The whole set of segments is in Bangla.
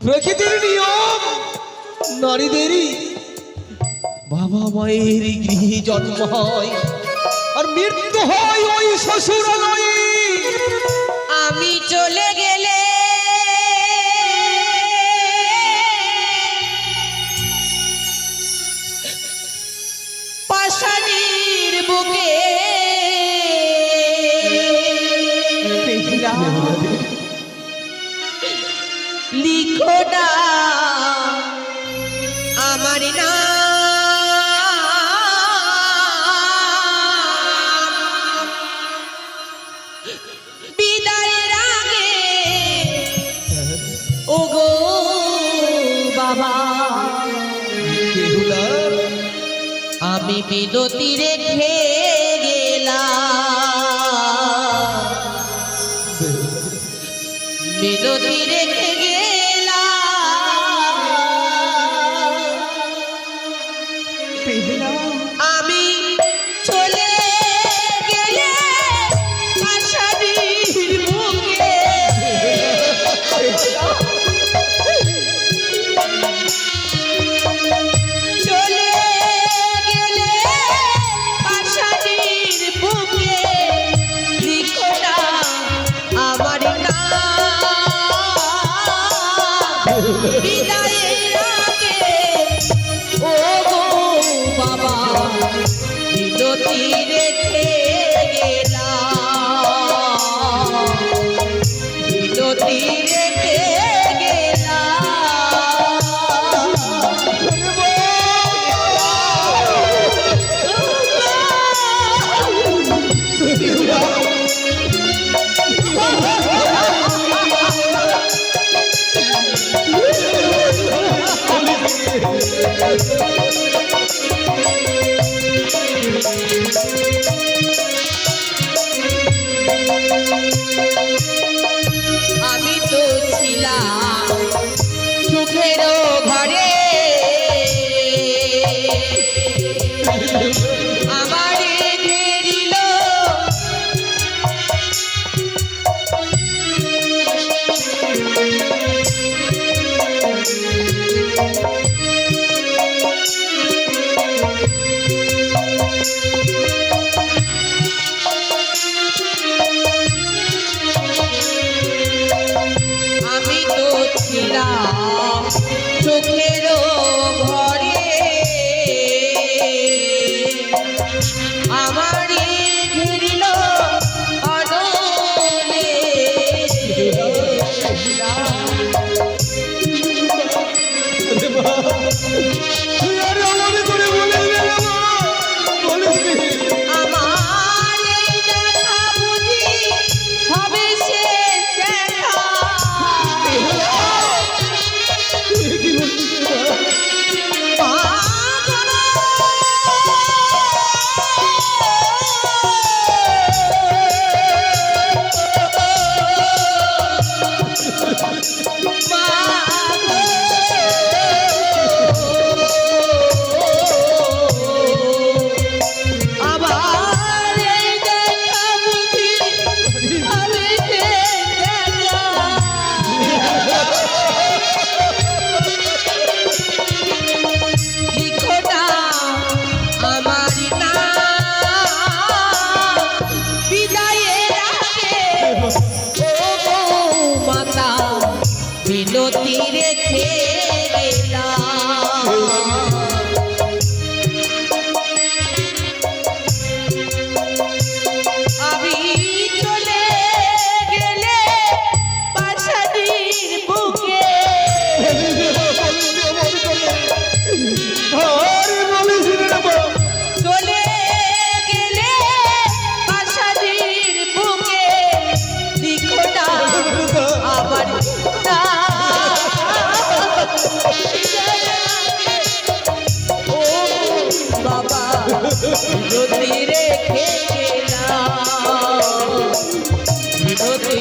প্রকৃতির নিয়ম বাবা মায়ের জন্ম হয় আর মৃত্যু হয় ওই আমি চলে গেলে की दो तीरे खे Música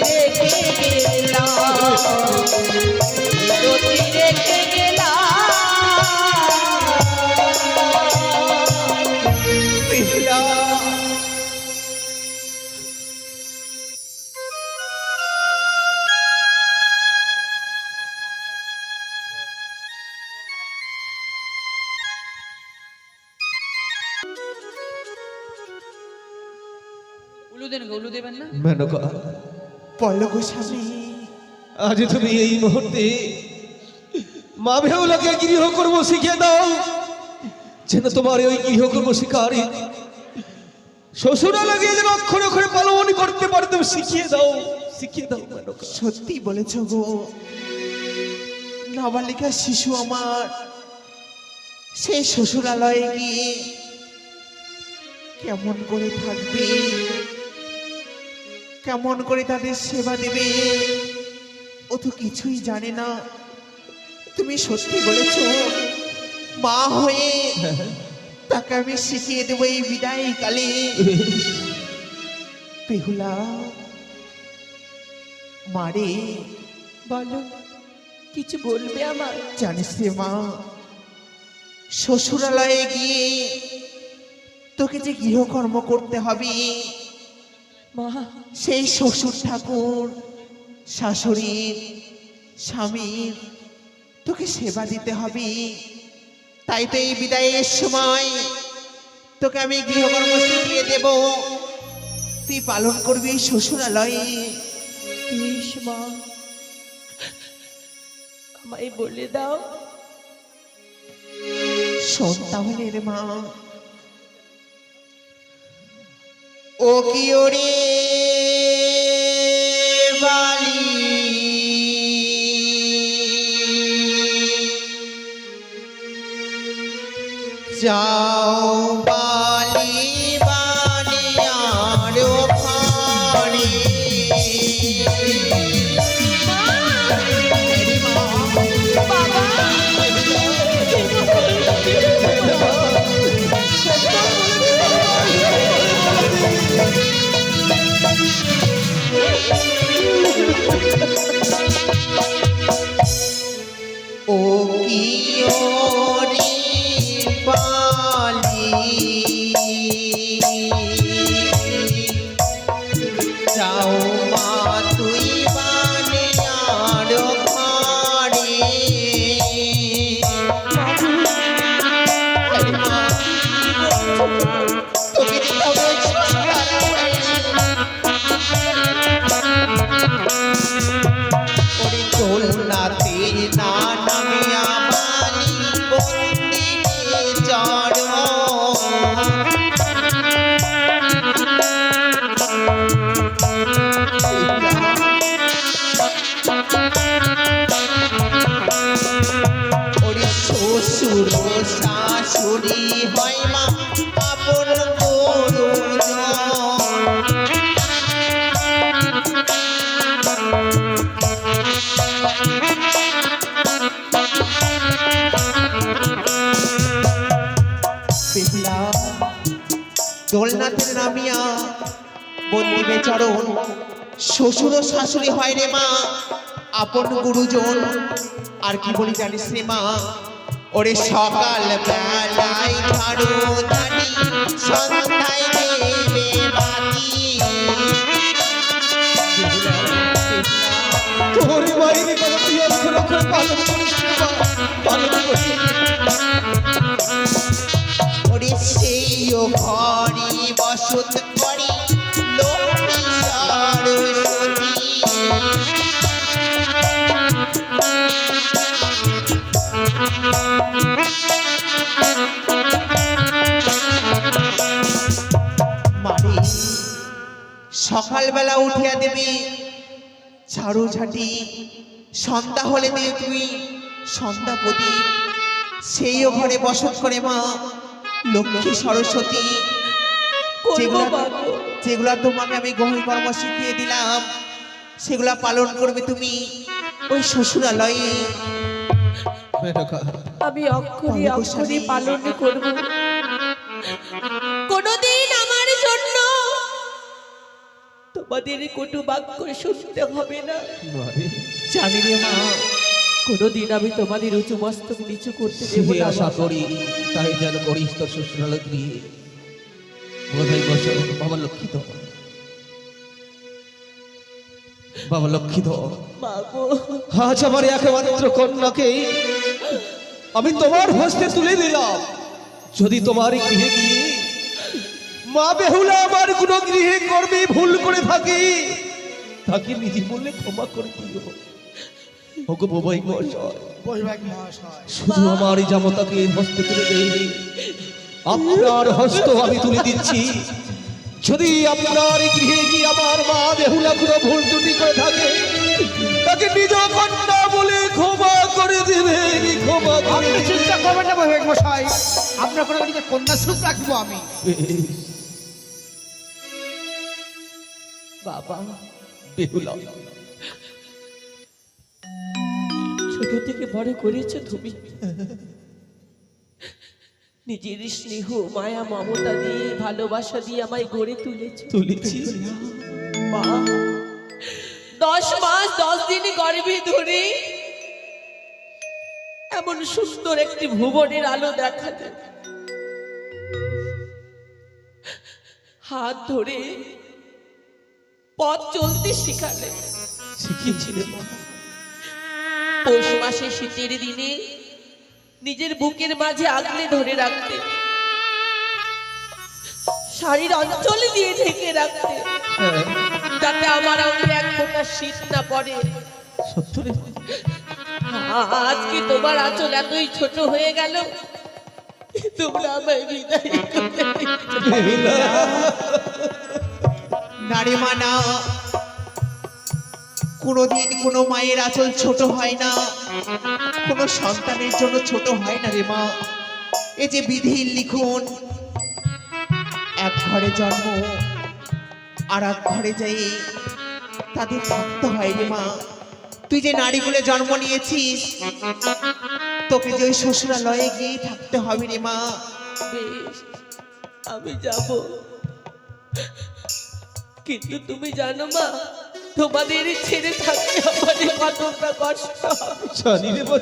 রেখে গেলাম। আজ তুমি এই মুহূর্তে গৃহকর্ম দাও। যেন তোমার ওই গৃহকর্ম শিকারী শ্বশুরা লাগিয়ে যেন অক্ষরে অক্ষরে পালন করতে পারে, তুমি শিখিয়ে শিখিয়ে দাও সত্যি বলেছ গো। নাবালিকা শিশু আমার, সেই শ্বশুরালয়ে গিয়ে কেমন করে থাকবে? কেমন করে তাদের সেবা দেবে? ও তো কিছুই জানে না। তুমি সত্যি বলেছ মা হয়ে তাকে আমি শিখিয়ে দেবো এই বিদায় কালে। বেহুলা মারে বলো কিছু বলবে আমার জানিস রে মা শ্বশুরালয়ে গিয়ে তোকে যে গৃহকর্ম করতে হবে মা সেই শ্বশুর ঠাকুর শাশুড়ির স্বামীর তোকে সেবা দিতে হবে তাই তো এই বিদায়ের সময় তোকে আমি গৃহকর্ম শিখিয়ে দেব। তুই পালন করবি এই শ্বশুরালয়ে। আমায় বলে দাও। শোন তাহলে রে মা ও কি ওরে বালি? যাও ও কি ওরে শাশুড়ি হয় রে মা। আপন গুরুজন আর কি বলি জানিস রে মা? ওরে সকাল বেলায় ঝাড়ু দানি সন্ধ্যায় দেবে বাতি। তোর বাড়ির তুই অক্ষরে অক্ষরে পালন করিস পালন করিস ওরে সেই ও ঘরে সকালবেলা উঠিয়া দেবে ঝাড়ু ঝাঁটি সন্ধ্যা হলে দেবে তুমি সন্ধ্যা প্রদীপ। সেইও ঘরে বসত করে মা লক্ষ্মী সরস্বতী। যেগুলা যেগুলা তোমাকে আমি গহন কর্ম শিখিয়ে দিলাম সেগুলা পালন করবে তুমি ওই শ্বশুরালয়ে। আমি অক্ষরে অক্ষরে পালন করব। তোমাদের কটু বাক্য শুনতে হবে না। জানি রে মা কোনদিন আমি তোমাদের উঁচু মস্তক নিচু করতে দেব না আশা করি তাই যেন করিস তোর শ্বশুরালয় গিয়ে বোধহয় বছর বাবা লক্ষিত বাবা লক্ষিত আজ আমার একমাত্র কন্যাকে আমি তোমার হস্তে তুলে দিলাম। যদি তোমার গৃহে গিয়ে মা বেহুলা আমার কোনো গৃহে কর্মে ভুল করে থাকে। তাকে নিজে বললে ক্ষমা করে দিও। ওগো বাবাই মশাই বৈবাহিক মহাশয়। শুধু আমার এই জামতাকে হস্তে তুলে দেয়নি আপনার হস্ত আমি তুলে দিচ্ছি। যদি আপনার গৃহে গিয়ে আমার মা বেহুলা কোনো ভুল ত্রুটি করে থাকে তাকে নিজ কন্যা বলে ক্ষমা করে দেবেন ক্ষমা করে চিন্তা করবেন না বৈবাহিক মশাই আপনার কোনো নিজের কন্যাশ্রুপ রাখব আমি। বাবা বেহুলা। ছোট থেকে বড় করেছ তুমি। নিজের স্নেহ মায়া মমতা দিয়ে ভালোবাসা দিয়ে আমায় গড়ে তুলেছো। তুলেছি। মা দশ মাস দশ দিন গর্ভে ধরে এমন সুন্দর একটি ভুবনের আলো দেখাতে। হাত ধরে পথ চলতে শিখালে শিখিয়েছিলেন। পৌষ মাসে শীতের দিনে নিজের বুকের মাঝে আগলে ধরে রাখতে শাড়ির অঞ্চলে দিয়ে ঢেকে রাখতে হ্যাঁ। যাতে আমার অঙ্গে এক ফোঁটা শীত না পড়ে। আজকে তোমার আঁচল এতই ছোট হয়ে গেল তোমরা আমায় বিদায় নারে মানা কোনোদিন কোনো মায়ের আঁচল ছোট হয় না। কোনো সন্তানের জন্য ছোট হয় না রে মা। এ যে বিধির লিখুন। এক ঘরে জন্ম আর এক ঘরে যাই তাদের থাকতে হয় রে মা। তুই যে নারীগুলো জন্ম নিয়েছিস, তোকে যে ওই শ্বশুরালয়ে গিয়ে থাকতে হবে রে মা। আমি যাব। কিন্তু তুমি জানো মা তোমাদের ছেড়ে থাকতে আমাদের কতটা কষ্ট। জানি রে মা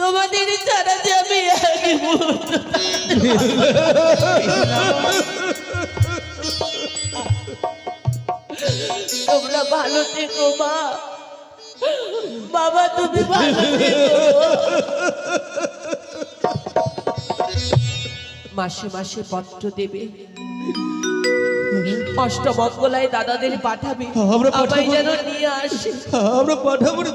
তোমাদের ছাড়া যে আমি এক মুহূর্ত তোমরা ভালো থেকো মা। বাবা তুমি ভালো মাসে মাসে পত্র দেবে। অষ্টমঙ্গলায় দাদাদের পাঠাবি। আমরা পাঠাবো। যেন নিয়ে আসি। আমরা পাঠাবো রে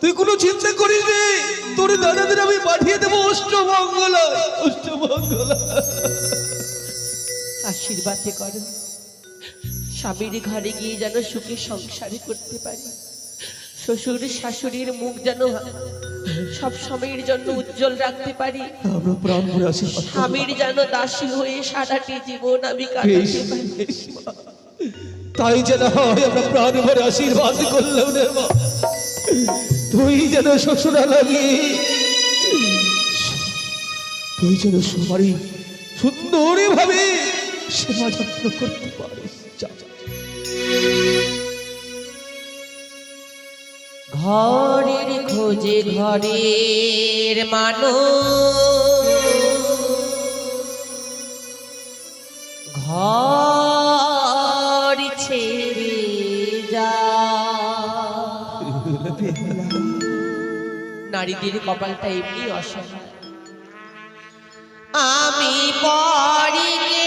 তুই কোনো চিন্তা করিস রে তোর দাদাদের আমি পাঠিয়ে দেবো অষ্টমঙ্গলা। অষ্টমঙ্গলা। আশীর্বাদ করো। স্বামীর ঘরে গিয়ে যেন সুখে সংসারে করতে পারি। শ্বশুর শাশুড়ির মুখ যেন সব সময়ের জন্য উজ্জ্বল রাখতে পারি। স্বামীর যেন দাসী হয়ে সারাটি জীবন আমি কাটাতে পারি। তাই যেন হয় আমরা প্রাণ ভরে আশীর্বাদ করলাম রে তুই যেন শ্বশুরা লাগে তুই যেন সবারই সুন্দরী ভাবে সেবা যত্ন করতে পারিস। ঘরের খোঁজে ঘরের মানুষ। ঘর ছেড়ে যা। নারীদের কপালটা এমনি অসহায়। আমি পরি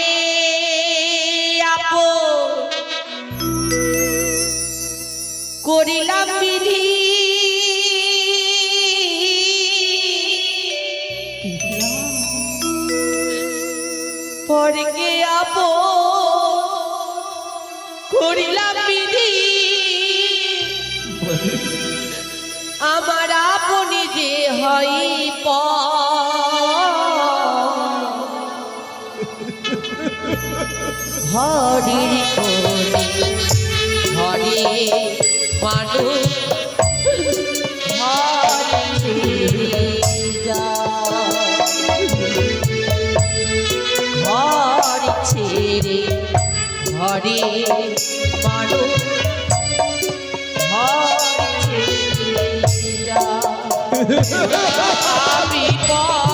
হরির ঘরে যা ঘর ছেড়ে ছেড়ে যা আমি পরে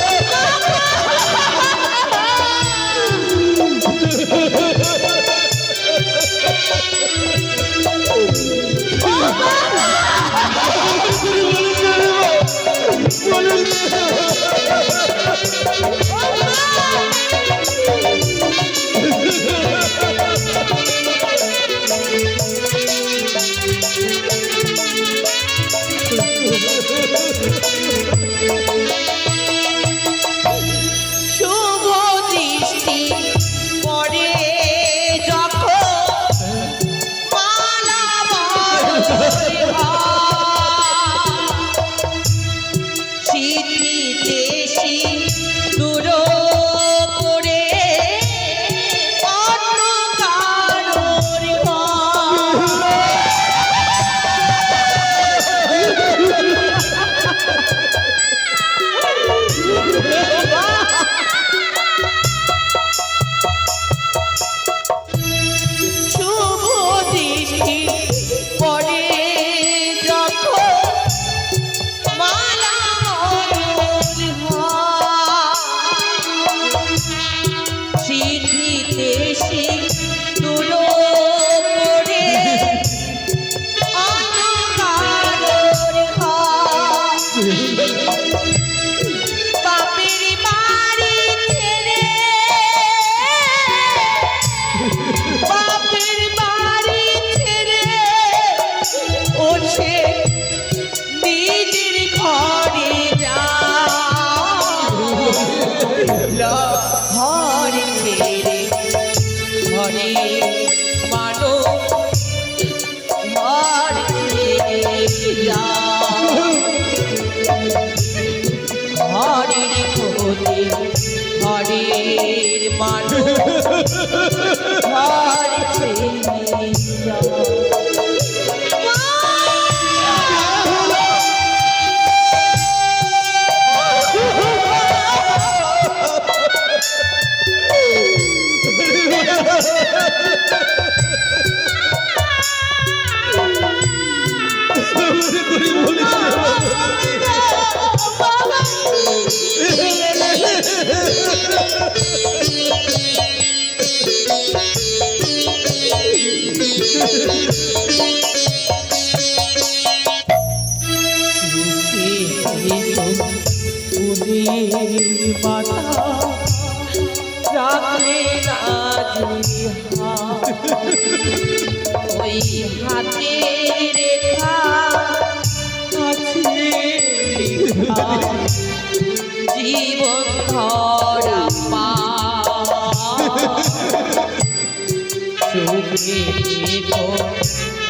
গো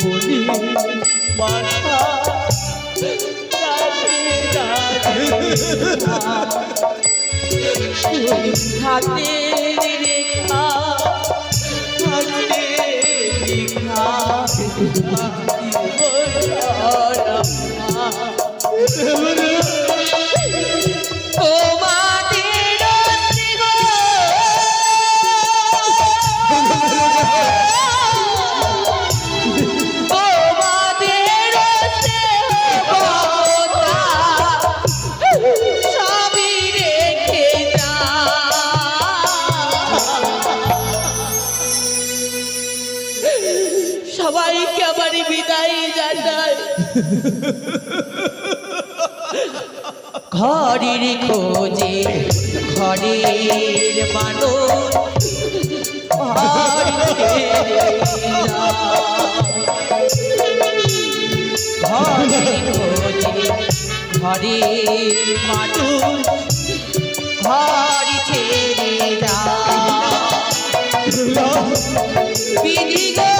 বলি মাথা হাতে রেখা হাতে রেখা হাতে রেখা তোমার বিদায় জানাই ঘরের খোঁজে ঘরের মানুষ। হরির মাটু হরি ছেড়ে যা বিধি গো।